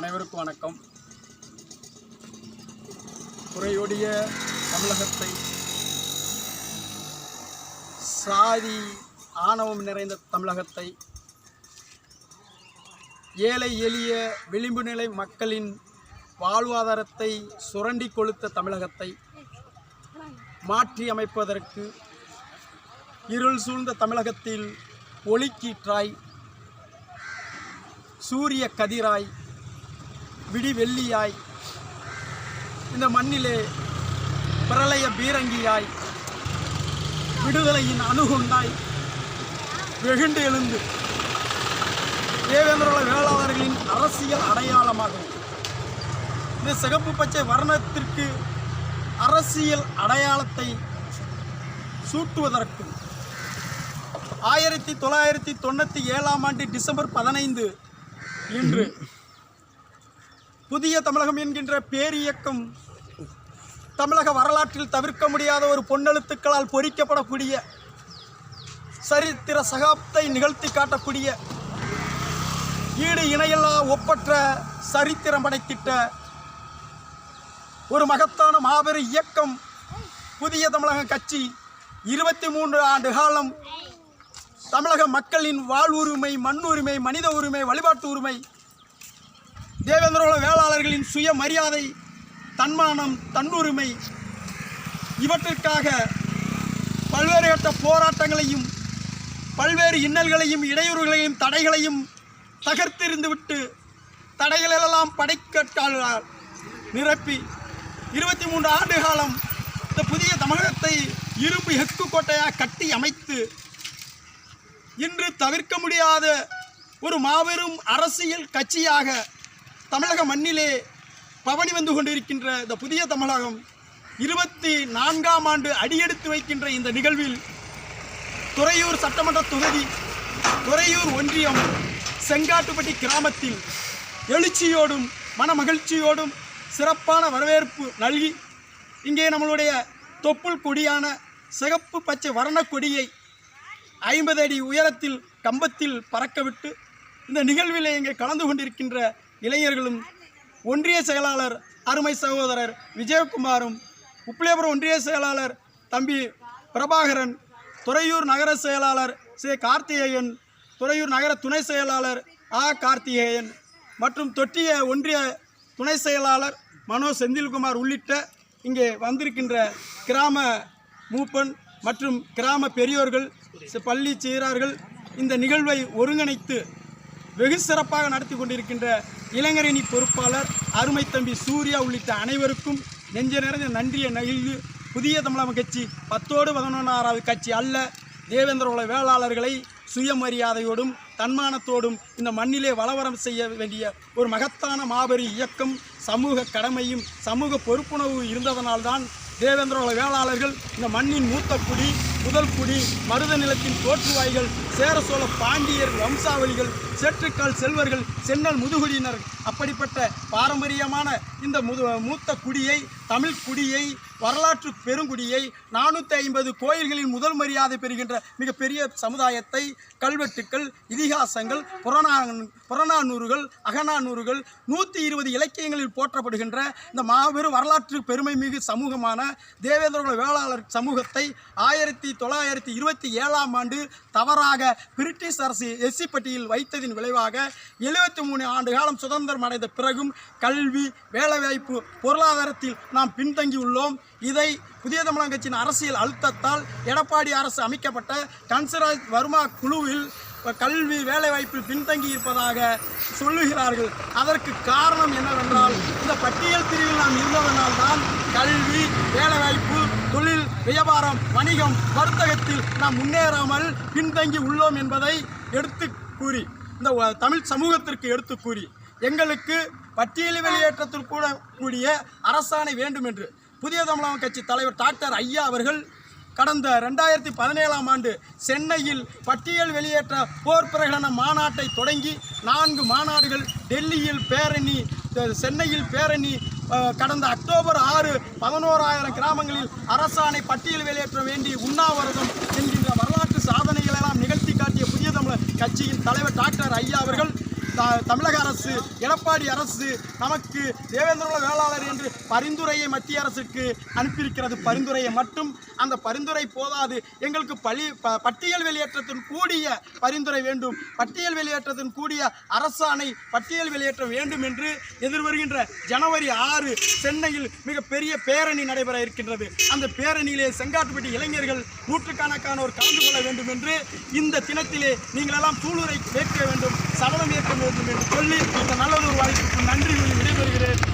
அனைவருக்கும் வணக்கம். குறையுடைய தமிழகத்தை சாதி ஆணவம் நிறைந்த தமிழகத்தை ஏழை எளிய விளிம்பு நிலை மக்களின் வாழ்வாதாரத்தை சுரண்டி கொளுத்த தமிழகத்தை மாற்றி அமைப்பதற்கு இருள் சூழ்ந்த தமிழகத்தில் ஒளிக்கீற்றாய் சூரிய கதிராய் விடிவெள்ளியாய். இந்த மண்ணிலே பிரளய பீரங்கியாய். விடுதலையின் அணுகுண்டாய். வெகுண்டு எழுந்து. தேவேந்திரோட வேளாளர்களின் அரசியல் அடையாளமாகும். இந்த சிகப்பு பச்சை வர்ணத்திற்கு அரசியல் அடையாளத்தை சூட்டுவதற்கும் ஆயிரத்தி தொள்ளாயிரத்தி தொண்ணூற்றி ஏழாம் ஆண்டு டிசம்பர் பதினைந்து இன்று புதிய தமிழகம் என்கின்ற பேரியக்கம் தமிழக வரலாற்றில் தவிர்க்க முடியாத ஒரு பொன்னெழுத்துக்களால் பொறிக்கப்படக்கூடிய சரித்திர சகாப்தை நிகழ்த்தி காட்டக்கூடிய ஈடு இணையெல்லாம் ஒப்பற்ற சரித்திரம் படைத்திட்ட ஒரு மகத்தான மாபெரும் இயக்கம் புதிய தமிழகம் கட்சி இருபத்தி மூன்று ஆண்டு காலம் தமிழக மக்களின் வாழ்வுரிமை மண் உரிமை மனித உரிமை வழிபாட்டு உரிமை தேவேந்திரகுல வேளாளர்களின் சுயமரியாதை தன்மானம் தன்னுரிமை இவற்றிற்காக பல்வேறு கட்ட போராட்டங்களையும் பல்வேறு இன்னல்களையும் இடையூறுகளையும் தடைகளையும் தகர்த்திருந்துவிட்டு தடைகளெல்லாம் படைக்கட்டாளால் நிரப்பி இருபத்தி மூன்று ஆண்டு காலம் இந்த புதிய தமிழகத்தை இரும்பு எக்கு கோட்டையாக கட்டி அமைத்து இன்று தவிர்க்க முடியாத ஒரு மாபெரும் அரசியல் கட்சியாக தமிழக மண்ணிலே பவனி வந்து கொண்டிருக்கின்ற இந்த புதிய தமிழகம் இருபத்தி நான்காம் ஆண்டு அடியெடுத்து வைக்கின்ற இந்த நிகழ்வில் துறையூர் சட்டமன்ற தொகுதி துறையூர் ஒன்றியம் செங்காட்டுப்பட்டி கிராமத்தில் எழுச்சியோடும் மனமகிழ்ச்சியோடும் சிறப்பான வரவேற்பு நல்கி இங்கே நம்மளுடைய தொப்புள் கொடியான சிகப்பு பச்சை வர்ண கொடியை ஐம்பது அடி உயரத்தில் கம்பத்தில் பறக்கவிட்டு இந்த நிகழ்வில் இங்கே கலந்து கொண்டிருக்கின்ற இளைஞர்களும் ஒன்றிய செயலாளர் அருமை சகோதரர் விஜயகுமாரும் உப்பிலேபுரம் ஒன்றிய செயலாளர் தம்பி பிரபாகரன் துறையூர் நகர செயலாளர் சே. கார்த்திகேயன் துறையூர் நகர துணை செயலாளர் ஆ. கார்த்திகேயன் மற்றும் தொட்டிய ஒன்றிய துணை செயலாளர் மனோ செந்தில்குமார் உள்ளிட்ட இங்கே வந்திருக்கின்ற கிராம மூப்பன் மற்றும் கிராம பெரியோர்கள் பள்ளி சீரார்கள் இந்த நிகழ்வை ஒருங்கிணைத்து வெகு சிறப்பாக நடத்தி கொண்டிருக்கின்ற இளைஞரணி பொறுப்பாளர் அருமை தம்பி சூர்யா உள்ளிட்ட அனைவருக்கும் நெஞ்ச நிறைந்த நன்றியை நகிழ்ந்து புதிய தமிழக கட்சி பத்தோடு பதினொன்றாவது கட்சி அல்ல. தேவேந்திரகுல வேளாளர்களை சுயமரியாதையோடும் தன்மானத்தோடும் இந்த மண்ணிலே வளவரம் செய்ய வேண்டிய ஒரு மகத்தான மாபெரும் இயக்கம் சமூக கடமையும் சமூக பொறுப்புணர்வு இருந்ததனால்தான் தேவேந்திர வேளாளர்கள் இந்த மண்ணின் மூத்த குடி முதல் குடி மருத நிலத்தின் தோற்றுவாய்கள் சேர சோழ பாண்டியர் வம்சாவளிகள் சேற்றுக்கால் செல்வர்கள் சென்னல் முதுகுடியினர். அப்படிப்பட்ட பாரம்பரியமான இந்த முது மூத்த குடியை தமிழ் குடியை வரலாற்று பெருங்குடியை நானூற்றி ஐம்பது கோயில்களின் முதல் மரியாதை பெறுகின்ற மிகப்பெரிய சமுதாயத்தை கல்வெட்டுக்கள் இதிகாசங்கள் புறநா புறநானூறுகள் அகநானூறுகள் நூற்றி இருபது இலக்கியங்களில் போற்றப்படுகின்ற இந்த மாபெரும் வரலாற்று பெருமை மிகு சமூகமான தேவேந்திர வேளாளர் சமூகத்தை ஆயிரத்தி தொள்ளாயிரத்தி இருபத்தி ஏழாம் ஆண்டு தவறாக பிரிட்டிஷ் அரசு எஸ்சி பட்டியல் வைத்ததின் விளைவாக எழுபத்தி மூணு ஆண்டு காலம் சுதந்திரம் அடைந்த பிறகும் கல்வி வேலைவாய்ப்பு பொருளாதாரத்தில் நாம் பின்தங்கி உள்ளோம். இதை புதிய தமிழகம் கட்சியின் அரசியல் அழுத்தத்தால் எடப்பாடி அரசு அமைக்கப்பட்ட கன்சராஜ் வர்மா குழுவில் கல்வி வேலைவாய்ப்பில் பின்தங்கி இருப்பதாக சொல்லுகிறார்கள். அதற்கு காரணம் என்னவென்றால் இந்த பட்டியல் பிரிவில் நாம் இருந்ததனால்தான் கல்வி வேலைவாய்ப்பு தொழில் வியாபாரம் வணிகம் வர்த்தகத்தில் நாம் முன்னேறாமல் பின்தங்கி உள்ளோம் என்பதை எடுத்து கூறி இந்த தமிழ் சமூகத்திற்கு எடுத்து கூறி எங்களுக்கு பட்டியல் வெளியேற்றத்தில் கூட கூடிய அரசாணை வேண்டும் என்று புதிய தமிழகம் கட்சி தலைவர் டாக்டர் ஐயா அவர்கள் கடந்த ரெண்டாயிரத்தி பதினேழாம் ஆண்டு சென்னையில் பட்டியல் வெளியேற்ற போர் பிரகடன மாநாட்டை தொடங்கி நான்கு மாநாடுகள் டெல்லியில் பேரணி சென்னையில் பேரணி கடந்த அக்டோபர் ஆறு பதினோராயிரம் கிராமங்களில் அரசாணை பட்டியல் வெளியேற்ற வேண்டி உண்ணாவிரதம் என்கின்ற வரலாற்று சாதனைகள் எல்லாம் நிகழ்த்தி காட்டிய புதிய தமிழர் கட்சியின் தலைவர் டாக்டர் ஐயா அவர்கள் தமிழக அரசு எடப்பாடி அரசு நமக்கு தேவேந்திர வேளாளர் என்று பரிந்துரையை மத்திய அரசுக்கு அனுப்பியிருக்கிறது. பரிந்துரையை மட்டும் அந்த பரிந்துரை போதாது. எங்களுக்கு பழி ப- பட்டியல் வெளியேற்றத்தின் கூடிய பரிந்துரை வேண்டும். பட்டியல் வெளியேற்றத்தின் கூடிய அரசாணை பட்டியல் வெளியேற்ற வேண்டும் என்று எதிர்வருகின்ற ஜனவரி ஆறு சென்னையில் மிகப்பெரிய பேரணி நடைபெற இருக்கின்றது. அந்த பேரணியிலே செங்காட்டுப்பட்டி இளைஞர்கள் நூற்றுக்கணக்கானோர் கலந்து கொள்ள வேண்டும் என்று இந்த தினத்திலே நீங்கள் எல்லாம் சூளுரை கேட்க வேண்டும் சபதம் ஏற்க வேண்டும் என்று சொல்லி இந்த நல்லதொரு வாய்ப்புக்கு நன்றி விடைபெறுகிறேன்.